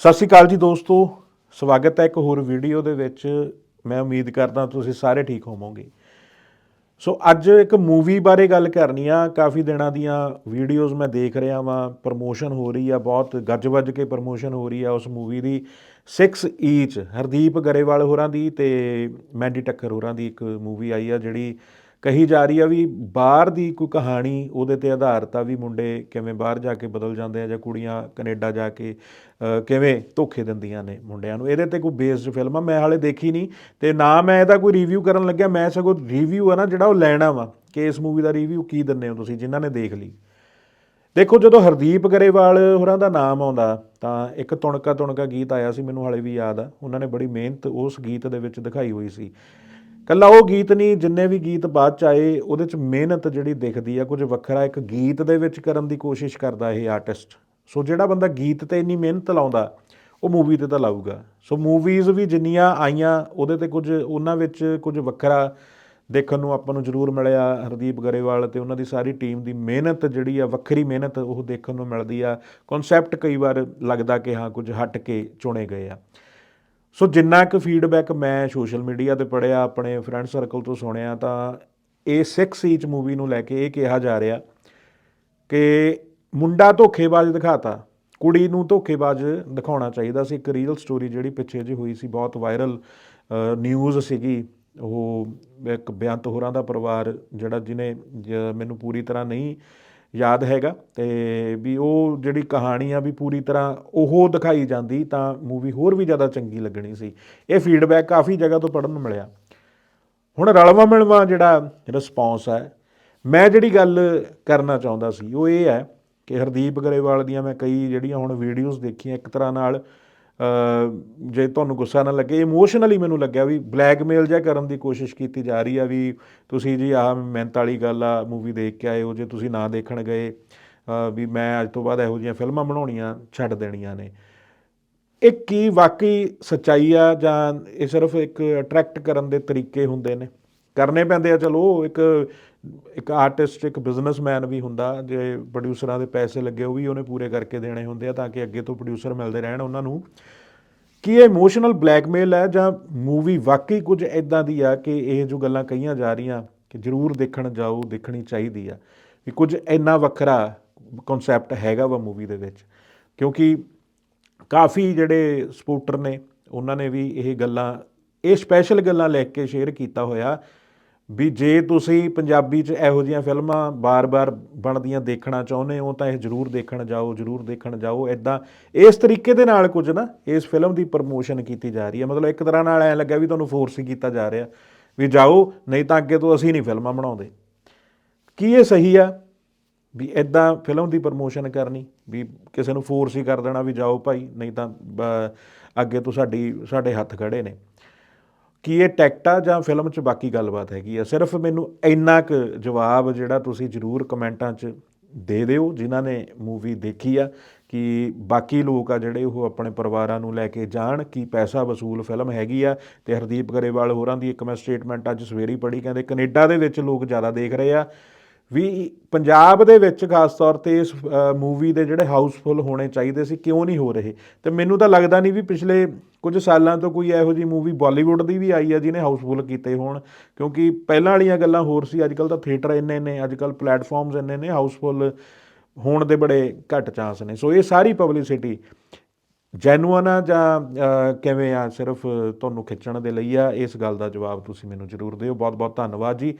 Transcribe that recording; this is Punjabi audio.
ਸਤਿ ਸ਼੍ਰੀ ਅਕਾਲ ਜੀ ਦੋਸਤੋ, ਸਵਾਗਤ ਹੈ ਇੱਕ ਹੋਰ ਵੀਡੀਓ ਦੇ ਵਿੱਚ। ਮੈਂ ਉਮੀਦ ਕਰਦਾ ਤੁਸੀਂ ਸਾਰੇ ਠੀਕ ਹੋਵੋਗੇ। ਸੋ ਅੱਜ ਇੱਕ ਮੂਵੀ ਬਾਰੇ ਗੱਲ ਕਰਨੀ ਆ। ਕਾਫੀ ਦਿਨਾਂ ਦੀਆਂ ਵੀਡੀਓਜ਼ ਮੈਂ ਦੇਖ ਰਿਹਾ ਵਾਂ। ਪ੍ਰਮੋਸ਼ਨ ਹੋ ਰਹੀ ਆ, ਬਹੁਤ ਗੱਜ-ਵੱਜ ਕੇ ਪ੍ਰਮੋਸ਼ਨ ਹੋ ਰਹੀ ਆ ਉਸ ਮੂਵੀ ਦੀ। 6 ਈਚ, ਹਰਦੀਪ ਗਰੇਵਾਲ ਹੋਰਾਂ ਦੀ ਤੇ ਮੈਂਡੀ ਟੱਕਰ ਹੋਰਾਂ ਦੀ ਇੱਕ ਮੂਵੀ ਆਈ ਆ, ਜਿਹੜੀ ਕਹੀ ਜਾ ਰਹੀ ਆ ਵੀ ਬਾਹਰ ਦੀ ਕੋਈ ਕਹਾਣੀ, ਉਹਦੇ ਤੇ ਆਧਾਰਿਤ ਆ ਵੀ ਮੁੰਡੇ ਕਿਵੇਂ ਬਾਹਰ ਜਾ ਕੇ ਬਦਲ ਜਾਂਦੇ ਆ ਜਾਂ ਕੁੜੀਆਂ ਕੈਨੇਡਾ ਜਾ ਕੇ ਕਿਵੇਂ ਧੋਖੇ ਦਿੰਦੀਆਂ ਨੇ ਮੁੰਡਿਆਂ ਨੂੰ। ਇਹਦੇ ਤੇ ਕੋਈ ਬੇਸਡ ਫਿਲਮ ਆ, ਮੈਂ ਹਾਲੇ ਦੇਖੀ ਨਹੀਂ ਤੇ ਨਾ ਮੈਂ ਇਹਦਾ ਕੋਈ ਰਿਵਿਊ ਕਰਨ ਲੱਗਿਆ, ਮੈਂ ਸਗੋਂ ਰਿਵਿਊ ਆ ਨਾ ਜਿਹੜਾ ਉਹ ਲੈਣਾ ਵਾ ਕਿ ਇਸ ਮੂਵੀ ਦਾ ਰਿਵਿਊ ਕੀ ਦਿੰਦੇ ਹੋ ਤੁਸੀਂ, ਜਿਨ੍ਹਾਂ ਨੇ ਦੇਖ ਲਈ। ਦੇਖੋ, ਜਦੋਂ ਹਰਦੀਪ ਗਰੇਵਾਲ ਹੋਰਾਂ ਦਾ ਨਾਮ ਆਉਂਦਾ, ਤਾਂ ਇੱਕ ਤੁਣਕਾ ਤੁਣਕਾ ਗੀਤ ਆਇਆ ਸੀ, ਮੈਨੂੰ ਹਾਲੇ ਵੀ ਯਾਦ ਆ। ਉਹਨਾਂ ਨੇ ਬੜੀ ਮਿਹਨਤ ਉਸ ਗੀਤ ਦੇ ਵਿੱਚ ਦਿਖਾਈ ਹੋਈ ਸੀ। ਕੱਲਾ ਉਹ ਗੀਤ ਨਹੀਂ, ਜਿੰਨੇ ਵੀ ਗੀਤ ਬਾਅਦ ਚ ਆਏ, ਉਹਦੇ ਚ ਮਿਹਨਤ ਜਿਹੜੀ ਦਿਖਦੀ ਆ, ਕੁਝ ਵੱਖਰਾ ਇੱਕ ਗੀਤ ਦੇ ਵਿੱਚ ਕਰਨ ਦੀ ਕੋਸ਼ਿਸ਼ ਕਰਦਾ ਇਹ ਆਰਟਿਸਟ ਸੋ ਜਿਹੜਾ ਬੰਦਾ ਗੀਤ ਤੇ ਇੰਨੀ ਮਿਹਨਤ ਲਾਉਂਦਾ, ਉਹ ਮੂਵੀ ਤੇ ਤਾਂ ਲਾਊਗਾ। ਸੋ ਮੂਵੀਜ਼ ਵੀ ਜਿੰਨੀਆਂ ਆਈਆਂ, ਉਹਦੇ ਤੇ ਕੁਝ ਉਹਨਾਂ ਵਿੱਚ ਕੁਝ ਵੱਖਰਾ ਦੇਖਣ ਨੂੰ ਆਪਾਂ ਨੂੰ ਜ਼ਰੂਰ ਮਿਲਿਆ, ਹਰਦੀਪ ਗਰੇਵਾਲ ਤੇ ਉਹਨਾਂ ਦੀ ਸਾਰੀ ਟੀਮ ਦੀ ਮਿਹਨਤ ਜਿਹੜੀ ਆ, ਵੱਖਰੀ ਮਿਹਨਤ ਉਹ ਦੇਖਣ ਨੂੰ ਮਿਲਦੀ ਆ। ਕਨਸੈਪਟ ਕਈ ਵਾਰ ਲੱਗਦਾ ਕਿ ਹਾਂ, ਕੁਝ ਹਟ ਕੇ ਚੁਣੇ ਗਏ ਆ। ਸੋ ਜਿੰਨਾ ਕੁ ਫੀਡਬੈਕ ਮੈਂ ਸੋਸ਼ਲ ਮੀਡੀਆ ਤੇ ਪੜਿਆ ਆਪਣੇ ਫਰੈਂਡ ਸਰਕਲ ਤੋਂ ਸੁਣਿਆ, ਤਾਂ ਇਹ 6 ਈਚ ਮੂਵੀ ਨੂੰ ਲੈ ਕੇ ਇਹ ਕਿਹਾ ਜਾ ਰਿਹਾ ਕਿ ਮੁੰਡਾ ਧੋਖੇਬਾਜ਼ ਦਿਖਾਤਾ, ਕੁੜੀ ਨੂੰ ਧੋਖੇਬਾਜ਼ ਦਿਖਾਉਣਾ ਚਾਹੀਦਾ ਸੀ। ਇੱਕ ਰੀਅਲ ਸਟੋਰੀ ਜਿਹੜੀ ਪਿੱਛੇ ਜੀ ਹੋਈ ਸੀ, ਬਹੁਤ ਵਾਇਰਲ ਨਿਊਜ਼ ਸੀਗੀ। ਉਹ ਇੱਕ ਬੇਅੰਤ ਹੋਰਾਂ ਦਾ ਪਰਿਵਾਰ ਜਿਹੜਾ ਜਿਹਨੇ ਮੈਨੂੰ ਪੂਰੀ ਤਰ੍ਹਾਂ ਨਹੀਂ ਯਾਦ ਹੈਗਾ ਤੇ ਵੀ ਉਹ ਜਿਹੜੀ ਕਹਾਣੀ ਆ ਵੀ ਪੂਰੀ ਤਰ੍ਹਾਂ ਉਹ ਦਿਖਾਈ ਜਾਂਦੀ ਤਾਂ ਮੂਵੀ ਹੋਰ ਵੀ ਜ਼ਿਆਦਾ ਚੰਗੀ ਲੱਗਣੀ ਸੀ। ਇਹ ਫੀਡਬੈਕ ਕਾਫੀ ਜਗ੍ਹਾ ਤੋਂ ਪੜਨ ਨੂੰ ਮਿਲਿਆ। ਹੁਣ ਰਲਵਾ ਮਿਲਵਾ ਜਿਹੜਾ ਰਿਸਪੌਂਸ ਹੈ, ਮੈਂ ਜਿਹੜੀ ਗੱਲ ਕਰਨਾ ਚਾਹੁੰਦਾ ਸੀ ਉਹ ਇਹ ਹੈ ਕਿ ਹਰਦੀਪ ਗਰੇਵਾਲ ਦੀਆਂ ਮੈਂ ਕਈ ਜਿਹੜੀਆਂ ਹੁਣ ਵੀਡੀਓਜ਼ ਦੇਖੀਆਂ ਇੱਕ ਤਰ੍ਹਾਂ ਨਾਲ ਜੇ ਤੁਹਾਨੂੰ ਗੁੱਸਾ ਨਾ ਲੱਗੇ ਇਮੋਸ਼ਨਲੀ ਮੈਨੂੰ ਲੱਗਿਆ ਵੀ ਬਲੈਕਮੇਲ ਜਿਹਾ ਕਰਨ ਦੀ ਕੋਸ਼ਿਸ਼ ਕੀਤੀ ਜਾ ਰਹੀ ਆ ਵੀ ਤੁਸੀਂ ਜੀ ਆਹ ਮਿਹਨਤ ਵਾਲੀ ਗੱਲ ਆ ਮੂਵੀ ਦੇਖ ਕੇ ਆਏ ਹੋ, ਜੇ ਤੁਸੀਂ ਨਾ ਦੇਖਣ ਗਏ ਵੀ ਮੈਂ ਅੱਜ ਤੋਂ ਬਾਅਦ ਇਹੋ ਜਿਹੀਆਂ ਫਿਲਮਾਂ ਬਣਾਉਣੀਆਂ ਛੱਡ ਦੇਣੀਆਂ ਨੇ। ਇਹ ਕੀ ਵਾਕਈ ਸੱਚਾਈ ਆ ਜਾਂ ਇਹ ਸਿਰਫ ਇੱਕ ਅਟਰੈਕਟ ਕਰਨ ਦੇ ਤਰੀਕੇ ਹੁੰਦੇ ਨੇ? ਕਰਨੇ ਪੈਂਦੇ ਆ, ਚਲੋ ਇੱਕ ਇੱਕ ਆਰਟਿਸਟ ਇੱਕ ਬਿਜ਼ਨਸਮੈਨ ਵੀ ਹੁੰਦਾ, ਜੇ ਪ੍ਰੋਡਿਊਸਰਾਂ ਦੇ ਪੈਸੇ ਲੱਗੇ, ਉਹ ਵੀ ਉਹਨੇ ਪੂਰੇ ਕਰਕੇ ਦੇਣੇ ਹੁੰਦੇ ਆ ਤਾਂ ਕਿ ਅੱਗੇ ਤੋਂ ਪ੍ਰੋਡਿਊਸਰ ਮਿਲਦੇ ਰਹਿਣ ਉਹਨਾਂ ਨੂੰ। ਕੀ ਇਹ ਇਮੋਸ਼ਨਲ ਬਲੈਕਮੇਲ ਹੈ ਜਾਂ ਮੂਵੀ ਵਾਕਈ ਕੁਝ ਇਦਾਂ ਦੀ ਆ ਕਿ ਇਹ ਜੋ ਗੱਲਾਂ ਕਹੀਆਂ ਜਾ ਰਹੀਆਂ, ਕਿ ਜਰੂਰ ਦੇਖਣ ਜਾਓ, ਦੇਖਣੀ ਚਾਹੀਦੀ ਆ, ਵੀ ਕੁਝ ਇੰਨਾ ਵੱਖਰਾ ਕਨਸੈਪਟ ਹੈਗਾ ਵਾ ਮੂਵੀ ਦੇ ਵਿੱਚ? ਕਿਉਂਕਿ ਕਾਫੀ ਜਿਹੜੇ ਸਪੋਰਟਰ ਨੇ, ਉਹਨਾਂ ਨੇ ਵੀ ਇਹ ਗੱਲਾਂ, ਇਹ ਸਪੈਸ਼ਲ ਗੱਲਾਂ ਲੈ ਕੇ ਸ਼ੇਅਰ ਕੀਤਾ ਹੋਇਆ ਵੀ ਜੇ ਤੁਸੀਂ ਪੰਜਾਬੀ 'ਚ ਇਹੋ ਜਿਹੀਆਂ ਫਿਲਮਾਂ ਬਾਰ-ਬਾਰ ਬਣਦੀਆਂ ਦੇਖਣਾ ਚਾਹੁੰਦੇ ਹੋ, ਤਾਂ ਇਹ ਜ਼ਰੂਰ ਦੇਖਣ ਜਾਓ, ਜ਼ਰੂਰ ਦੇਖਣ ਜਾਓ। ਐਦਾਂ ਇਸ ਤਰੀਕੇ ਦੇ ਨਾਲ ਕੁਝ ਨਾ ਇਸ ਫਿਲਮ ਦੀ ਪ੍ਰਮੋਸ਼ਨ ਕੀਤੀ ਜਾ ਰਹੀ ਹੈ। ਮਤਲਬ ਇੱਕ ਤਰ੍ਹਾਂ ਨਾਲ ਐ ਲੱਗਿਆ ਵੀ ਤੁਹਾਨੂੰ ਫੋਰਸ ਹੀ ਕੀਤਾ ਜਾ ਰਿਹਾ ਵੀ ਜਾਓ, ਨਹੀਂ ਤਾਂ ਅੱਗੇ ਤੋਂ ਅਸੀਂ ਨਹੀਂ ਫਿਲਮਾਂ ਬਣਾਉਂਦੇ। ਕੀ ਇਹ ਸਹੀ ਆ? ਵੀ ਇਦਾਂ ਫਿਲਮ ਦੀ ਪ੍ਰਮੋਸ਼ਨ ਕਰਨੀ, ਵੀ ਕਿਸੇ ਨੂੰ ਫੋਰਸ ਹੀ ਕਰ ਦੇਣਾ ਵੀ ਜਾਓ ਭਾਈ, ਨਹੀਂ ਤਾਂ ਅੱਗੇ ਤੋਂ ਸਾਡੀ, ਸਾਡੇ ਹੱਥ ਖੜੇ ਨੇ। ਕੀ ਇਹ ਟੈਕਟਾ ਜਾਂ ਫਿਲਮ 'ਚ ਬਾਕੀ ਗੱਲਬਾਤ ਹੈਗੀ ਆ। ਸਿਰਫ ਮੈਨੂੰ ਇੰਨਾ ਕੁ ਜਵਾਬ ਜਿਹੜਾ ਤੁਸੀਂ ਜਰੂਰ ਕਮੈਂਟਾਂ 'ਚ ਦੇ ਦਿਓ, ਜਿਨ੍ਹਾਂ ਨੇ ਮੂਵੀ ਦੇਖੀ ਆ, ਕਿ ਬਾਕੀ ਲੋਕ ਆ ਜਿਹੜੇ ਉਹ ਆਪਣੇ ਪਰਿਵਾਰਾਂ ਨੂੰ ਲੈ ਕੇ ਜਾਣ ਕੀ ਪੈਸਾ ਵਸੂਲ ਫਿਲਮ ਹੈਗੀ ਆ ਤੇ ਹਰਦੀਪ ਗਰੇਵਾਲ ਹੋਰਾਂ ਦੀ ਇੱਕ ਮੈਂ ਸਟੇਟਮੈਂਟ ਅੱਜ ਸਵੇਰੇ ਹੀ ਪੜ੍ਹੀ, ਕਹਿੰਦੇ ਕੈਨੇਡਾ ਦੇ ਵਿੱਚ ਲੋਕ ਜ਼ਿਆਦਾ ਦੇਖ ਰਹੇ ਆ। ਵੀ ਪੰਜਾਬ ਦੇ ਵਿੱਚ ਖਾਸ ਤੌਰ ਤੇ ਇਸ ਮੂਵੀ ਦੇ ਜਿਹੜੇ ਹਾਊਸਫੁੱਲ ਹੋਣੇ ਚਾਹੀਦੇ ਸੀ, ਕਿਉਂ ਨਹੀਂ ਹੋ ਰਹੇ? ਤੇ ਮੈਨੂੰ ਤਾਂ ਲੱਗਦਾ ਨਹੀਂ ਵੀ ਪਿਛਲੇ ਕੁਝ ਸਾਲਾਂ ਤੋਂ ਕੋਈ ਇਹੋ ਜੀ ਮੂਵੀ ਬਾਲੀਵੁੱਡ ਦੀ ਵੀ ਆਈ ਹੈ ਜਿਹਨੇ ਹਾਊਸਫੁੱਲ ਕੀਤੇ ਹੋਣ, ਕਿਉਂਕਿ ਪਹਿਲਾਂ ਵਾਲੀਆਂ ਗੱਲਾਂ ਹੋਰ ਸੀ ਅੱਜ ਕੱਲ ਤਾਂ ਥੀਏਟਰ ਇੰਨੇ ਨੇ ਅੱਜ ਕੱਲ ਪਲੇਟਫਾਰਮਸ ਇੰਨੇ ਨੇ ਹਾਊਸਫੁੱਲ ਹੋਣ ਦੇ ਬੜੇ ਘੱਟ ਚਾਂਸ ਨੇ। ਸੋ ਇਹ ਸਾਰੀ ਪਬਲਿਸਿਟੀ ਜੈਨੂਅਨ ਆ ਜਾਂ ਕਿਵੇਂ ਆ, ਸਿਰਫ ਤੁਹਾਨੂੰ ਖਿੱਚਣ ਦੇ ਲਈ ਆ? ਇਸ ਗੱਲ ਦਾ ਜਵਾਬ ਤੁਸੀਂ ਮੈਨੂੰ ਜ਼ਰੂਰ ਦਿਓ। ਬਹੁਤ ਬਹੁਤ ਧੰਨਵਾਦ ਜੀ।